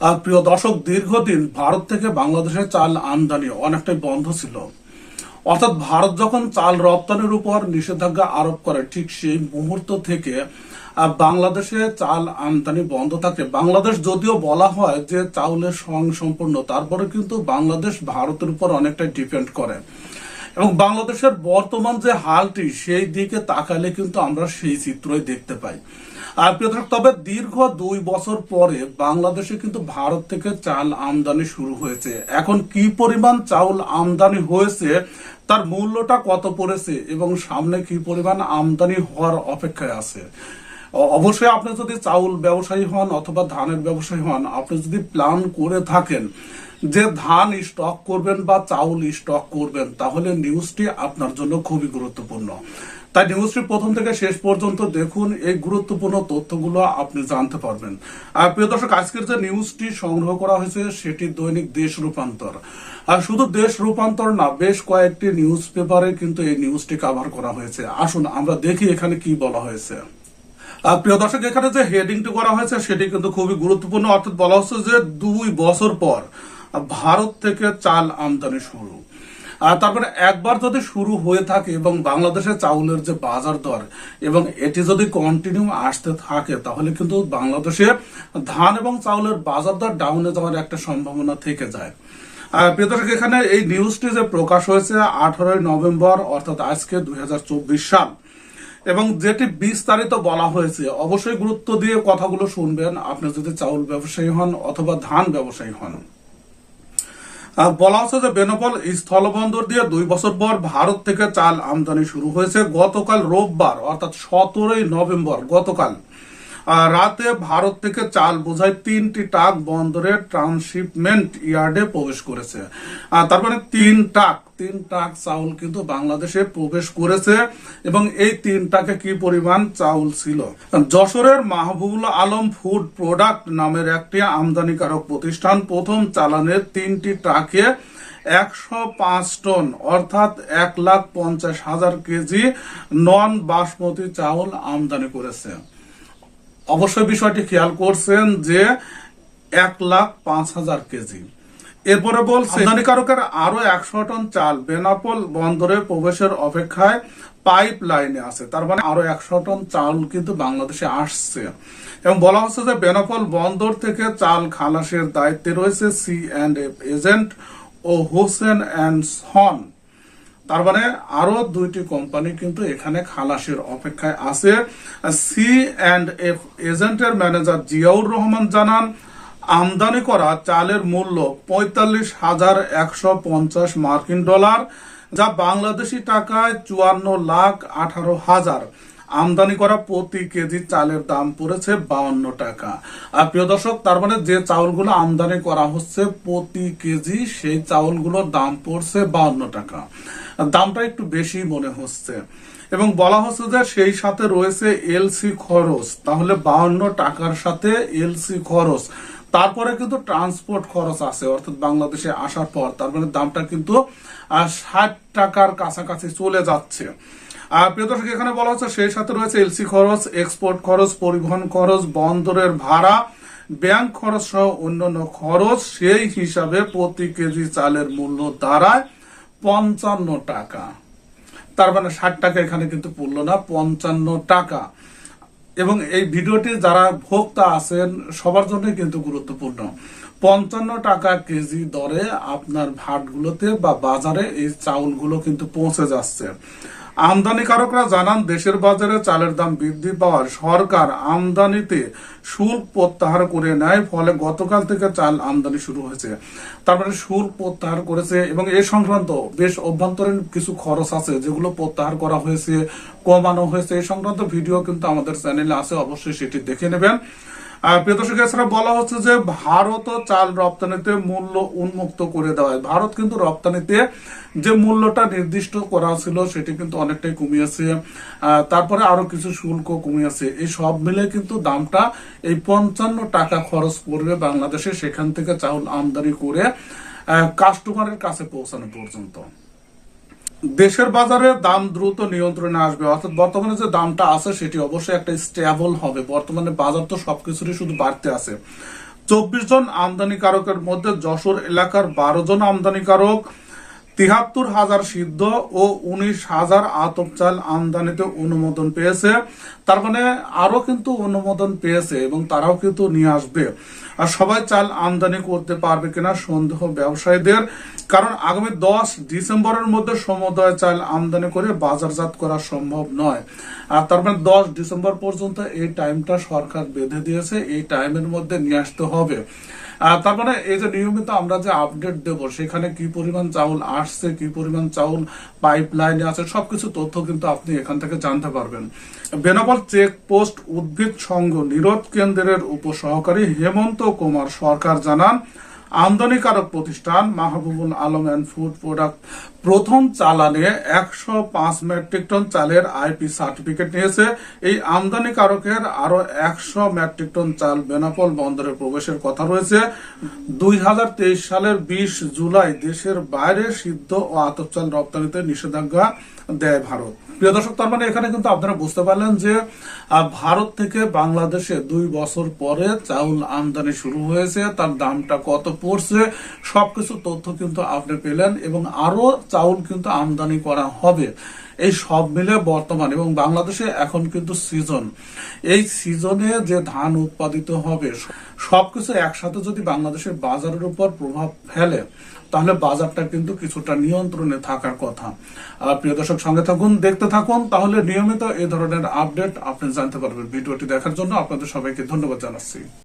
প্রিয় দর্শক, দীর্ঘদিন ভারত থেকে বাংলাদেশে চাল আমদানি অনেকটাই বন্ধ ছিল। অর্থাৎ ভারত যখন চাল রপ্তানির উপর নিষেধাজ্ঞা আরোপ করে, ঠিক সেই মুহূর্ত থেকে বাংলাদেশে চাল আমদানি বন্ধ থাকে। বাংলাদেশ যদিও বলা হয় যে চাউলের স্বয়ং সম্পূর্ণ তারপরে কিন্তু বাংলাদেশ ভারতের উপর অনেকটাই ডিপেন্ড করে। এবং বাংলাদেশের বর্তমান যে হালটি, সেই দিকে তাকালে কিন্তু আমরা সেই চিত্রই দেখতে পাই। আর প্রিয় তবে দীর্ঘ দুই বছর পরে বাংলাদেশে কিন্তু ভারত থেকে চাল আমদানি শুরু হয়েছে। এখন কি পরিমাণ চাউল আমদানি হয়েছে, তার মূল্যটা কত পড়েছে এবং সামনে কি পরিমাণ আমদানি হওয়ার অপেক্ষায় আছে? অবশ্যই আপনি যদি চাউল ব্যবসায়ী হন অথবা ধানের ব্যবসায়ী হন, আপনি যদি প্ল্যান করে থাকেন যে ধান স্টক করবেন বা চাউল স্টক করবেন, তাহলে নিউজটি আপনার জন্য খুবই গুরুত্বপূর্ণ। তাই নিউজটি প্রথম থেকে শেষ পর্যন্ত দেখুন, এই গুরুত্বপূর্ণ তথ্যগুলো আপনি জানতে পারবেন। আর প্রিয় দর্শক, আজকের যে নিউজটি সংগ্রহ করা হয়েছে, সেটি দৈনিক দেশ রূপান্তর। আর শুধু দেশ রূপান্তর না, বেশ কয়েকটি নিউজ পেপারে কিন্তু এই নিউজটি কভার করা হয়েছে। আসুন, আমরা দেখি এখানে কি বলা হয়েছে। প্রিয় দর্শক, এখানে যে হেডিংটি করা হয়েছে, সেটি কিন্তু খুবই গুরুত্বপূর্ণ। অর্থাৎ বলা হচ্ছে যে দুই বছর পর ভারত থেকে চাল আমদানি শুরু। আর তারপরে একবার যদি শুরু হয়ে থাকে এবং বাংলাদেশে চাউলের যে বাজার দর এবং এটি যদি কন্টিনিউ আসতে থাকে, তাহলে কিন্তু বাংলাদেশে ধান এবং চাউলের বাজার দর ডাউনে যাওয়ার একটা সম্ভাবনা থেকে যায়। আর প্রিয় দর্শক, এখানে এই নিউজটি যে প্রকাশ হয়েছে আঠারোই নভেম্বর, অর্থাৎ আজকে দুই হাজার চব্বিশ সাল, এবং যেটি বিস্তারিত বলা হয়েছে, অবশ্যই গুরুত্ব দিয়ে কথাগুলো শুনবেন। আপনি যদি চাউল ব্যবসায়ী হন অথবা ধান ব্যবসায়ী হন। বলা হচ্ছে যে বেনাপোল স্থলবন্দর দিয়ে দুই বছর পর ভারত থেকে চাল আমদানি শুরু হয়েছে। গতকাল রোববার, অর্থাৎ সতেরোই নভেম্বর গতকাল। রাতে ভারত থেকে চাল বোঝাই তিনটি ট্রাক বন্দরে ট্রান্সশিপমেন্ট ইয়ার্ডে প্রবেশ করেছে। আহ, তার মানে তিন ট্রাক তিন ট্রাক চাউল কিন্তু বাংলাদেশে প্রবেশ করেছে এবং এই তিন ট্রাকে কি পরিমাণ চাউল ছিল? যশোরের মাহবুবুল আলম ফুড প্রোডাক্ট নামের একটি আমদানিকারক প্রতিষ্ঠান প্রথম চালানের তিনটি ট্রাকে একশো পাঁচ টন অর্থাৎ এক লাখ পঞ্চাশ হাজার কেজি নন বাসমতি চাউল আমদানি করেছে। অবশ্যই বিষয়টি খেয়াল করছেন যে এক লাখ পাঁচ হাজার কেজি। এরপরে বলছে, আমদানিকারকের আরও একশো টন চাল বেনাপোল বন্দরে প্রবেশের অপেক্ষায় পাইপ লাইনে আছে। তার মানে আরও একশো টন চাল কিন্তু বাংলাদেশে আসছে। এবং বলা হচ্ছে যে বেনাপোল বন্দর থেকে চাল খালাসের দায়িত্বে রয়েছে সি অ্যান্ড এফ এজেন্ট ও হোসেন অ্যান্ড সন। তার মানে আরও দুইটি কোম্পানি কিন্তু এখানে খালাসের অপেক্ষায় আছে। সি অ্যান্ড এফ এজেন্টের ম্যানেজার জিয়াউর রহমান জানান, আমদানি করা চালের মূল্য পঁয়তাল্লিশ হাজার একশো পঞ্চাশ মার্কিন ডলার, যা বাংলাদেশি টাকায় চুয়ান্ন লাখ আঠারো হাজার। আমদানি করা প্রতি কেজি চালের দাম পড়েছে বাউন্ন টাকা। আর প্রিয় দর্শক, তার মানে যে চাউলগুলো আমদানি করা হচ্ছে প্রতি কেজি, সেই চাউলগুলোর দাম পড়ছে বাউন্ন টাকা। দামটা একটু বেশি মনে হচ্ছে। এবং বলা হচ্ছে যে সেই সাথে রয়েছে এলসি খরচ। তাহলে বাউন্ন টাকার সাথে এলসি খরচ। তারপরে কিন্তু ট্রান্সপোর্ট খরচ আছে, অর্থাৎ বাংলাদেশে আসার পর। তার মানে দামটা কিন্তু ষাট টাকার কাছাকাছি চলে যাচ্ছে। প্রিয় দর্শক, এখানে বলা হচ্ছে সেই সাথে রয়েছে এলসি খরচ, এক্সপোর্ট খরচ, পরিবহন খরচ, বন্দরের ভাড়া, ব্যাংক খরচ সহ অন্যান্য খরচ। সেই হিসাবে প্রতি কেজি চালের মূল্য দাঁড়ায় পঞ্চান্ন টাকা। তার মানে ষাট টাকা এখানে কিন্তু পড়ল না, পঞ্চান্ন টাকা। এবং এই ভিডিওটি যারা ভোক্তা আছেন, সবার জন্য কিন্তু গুরুত্বপূর্ণ। পঞ্চান্ন টাকা কেজি দরে আপনার ভাটগুলোতে বা বাজারে এই চাউলগুলো কিন্তু পৌঁছে যাচ্ছে। আমদানিকারকরা জানান, দেশের বাজারে চালের দাম বৃদ্ধি পাওয়ার সরকার আমদানিতে শুল্ক প্রত্যাহার করে নেয়, ফলে গতকাল থেকে চাল আমদানি শুরু হয়েছে। তারপরে শুল্ক প্রত্যাহার করেছে এবং এ সংক্রান্ত বেশ অভ্যন্তরীণ কিছু খরচ আছে যেগুলো প্রত্যাহার করা হয়েছে, কমানো হয়েছে। এই সংক্রান্ত ভিডিও কিন্তু আমাদের চ্যানেলে আছে, অবশ্যই সেটি দেখে নেবেন। আর প্রিয় দর্শক, এছাড়া বলা হচ্ছে যে ভারত চাল রপ্তানিতে মূল্য উন্মুক্ত করে দেওয়া হয়। ভারত কিন্তু রপ্তানিতে যে মূল্যটা নির্দিষ্ট করা ছিল, সেটি কিন্তু অনেকটাই কমিয়েছে। তারপরে আরও কিছু শুল্ক কমিয়েছে। এই সব মিলে কিন্তু দামটা এই পঞ্চান্ন টাকা খরচ পড়বে বাংলাদেশে, সেখান থেকে চাউল আমদানি করে কাস্টমারের কাছে পৌঁছানো পর্যন্ত। দেশের বাজারে দাম দ্রুত নিয়ন্ত্রণে আসবে, অর্থাৎ বর্তমানে যে দামটা আছে সেটি অবশ্যই একটা স্টেবল হবে। বর্তমানে বাজার তো সবকিছুরই শুধু বাড়তে আছে। চব্বিশ জন আমদানিকারকের মধ্যে যশোর এলাকার বারো জন আমদানিকারক তিহাত্তর হাজার সিদ্ধ ও উনিশ হাজার আতপ চাল আমদানিতে অনুমোদন পেয়েছে। তার মানে আরও কিন্তু অনুমোদন পেয়েছে এবং তারাও কিন্তু নিয়ে আসবে। আর সবাই চাল আমদানি করতে পারবে কিনা সন্দেহ ব্যবসায়ীদের। কারণ আগামী দশ ডিসেম্বরের মধ্যে সমুদয় চাল আমদানি করে বাজারজাত করা সম্ভব নয়। আর তার মানে দশ ডিসেম্বর পর্যন্ত এই টাইমটা সরকার বেঁধে দিয়েছে, এই টাইমের মধ্যে নিয়ে আসতে হবে। তার মানে এই যে নিয়মিত আমরা যে আপডেট দেব, সেখানে কি পরিমাণ চাউল আসছে, কি পরিমাণ চাউল পাইপ লাইনে আছে, সবকিছু তথ্য কিন্তু আপনি এখান থেকে জানতে পারবেন। বেনাপাল চেকপোস্ট উদ্ভিদ সংঘ নিরোধ কেন্দ্রের উপসহকারী হেমন্ত কুমার সরকার জানান আমদানিকারক প্রতিষ্ঠান Mahbubul Alam and food product প্রথম চালানে একশো পাঁচ মেট্রিক টন চালের আইপি সার্টিফিকেট নিয়েছে। এই আমদানিকারকের আরও একশো মেট্রিক টন চাল বেনাপোল বন্দরে প্রবেশের কথা রয়েছে। দুই হাজার তেইশ সালের বিশ জুলাই দেশের বাইরে সিদ্ধ ও আতপ চাল রপ্তানিতে নিষেধাজ্ঞা দেয় ভারত। প্রিয় দর্শক, তার মানে এখানে কিন্তু আপনারা বুঝতে পারলেন যে ভারত থেকে বাংলাদেশে দুই বছর পরে চাউল আমদানি শুরু হয়েছে। তার দামটা কত পড়ছে সবকিছু তথ্য কিন্তু আপনি পেলেন এবং আরও চাউল কিন্তু আমদানি করা হবে। এই সব মিলে বর্তমান এবং বাংলাদেশে এখন কিন্তু সিজন এই সিজনে যে ধান উৎপাদিত হবে, সবকিছু একসাথে যদি বাংলাদেশের বাজারের উপর প্রভাব ফেলে, তাহলে বাজারটা কিন্তু কিছুটা নিয়ন্ত্রণে থাকার কথা। আর প্রিয় দর্শক, সঙ্গে থাকুন, দেখতে থাকুন, তাহলে নিয়মিত এই ধরনের আপডেট আপনি জানতে পারবেন। ভিডিওটি দেখার জন্য আপনাদের সবাইকে ধন্যবাদ জানাচ্ছি।